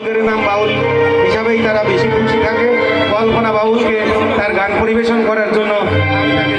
নাম বাউল হিসাবেই তারা বেশি খুশি থাকে। কল্পনা বাউলকে তার গান পরিবেশন করার জন্য আমি তাকে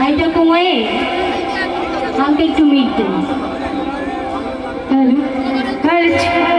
হাইটা কমায়ে আমাকে একটু মিট দেন হ্যাঁ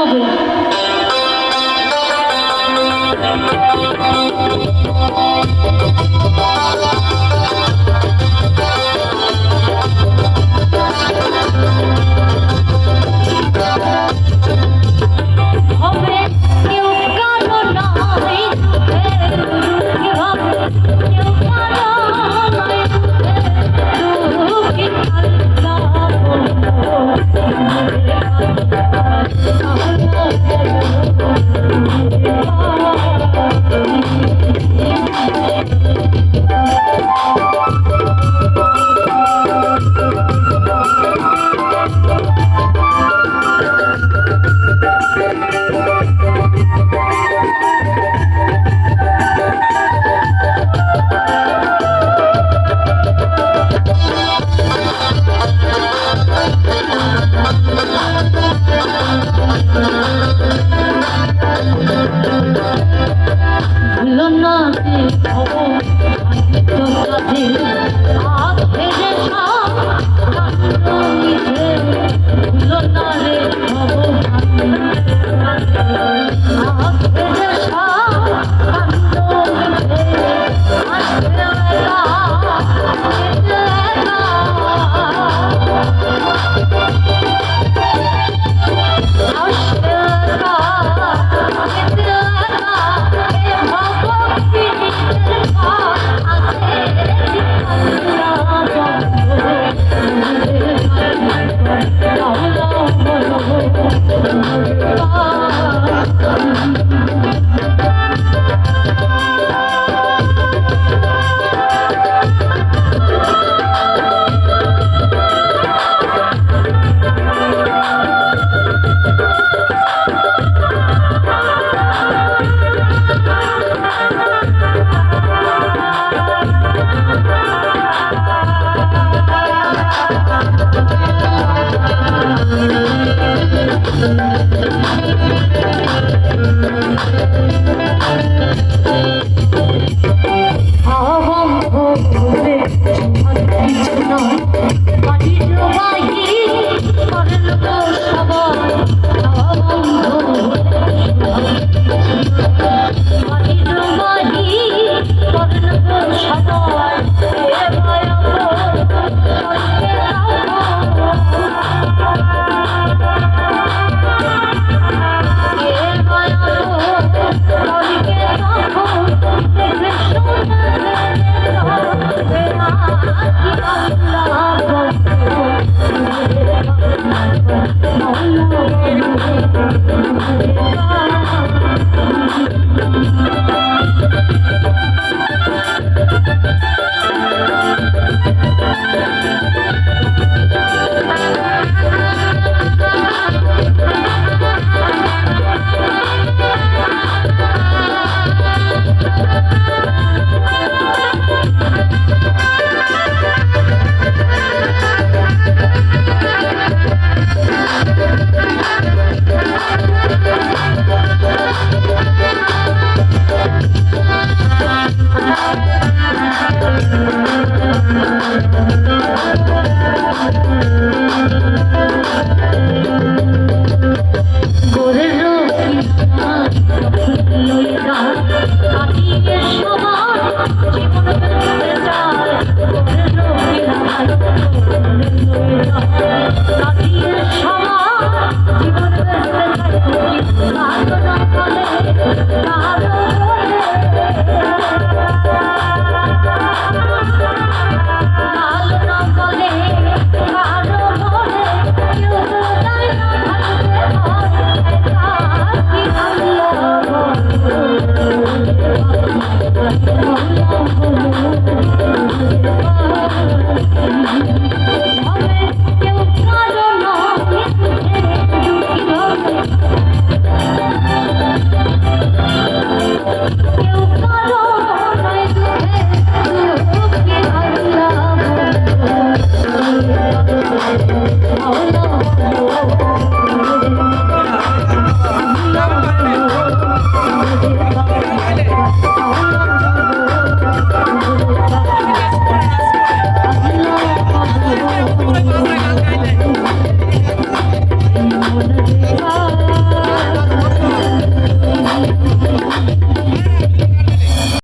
ராமபுரம் Thank you.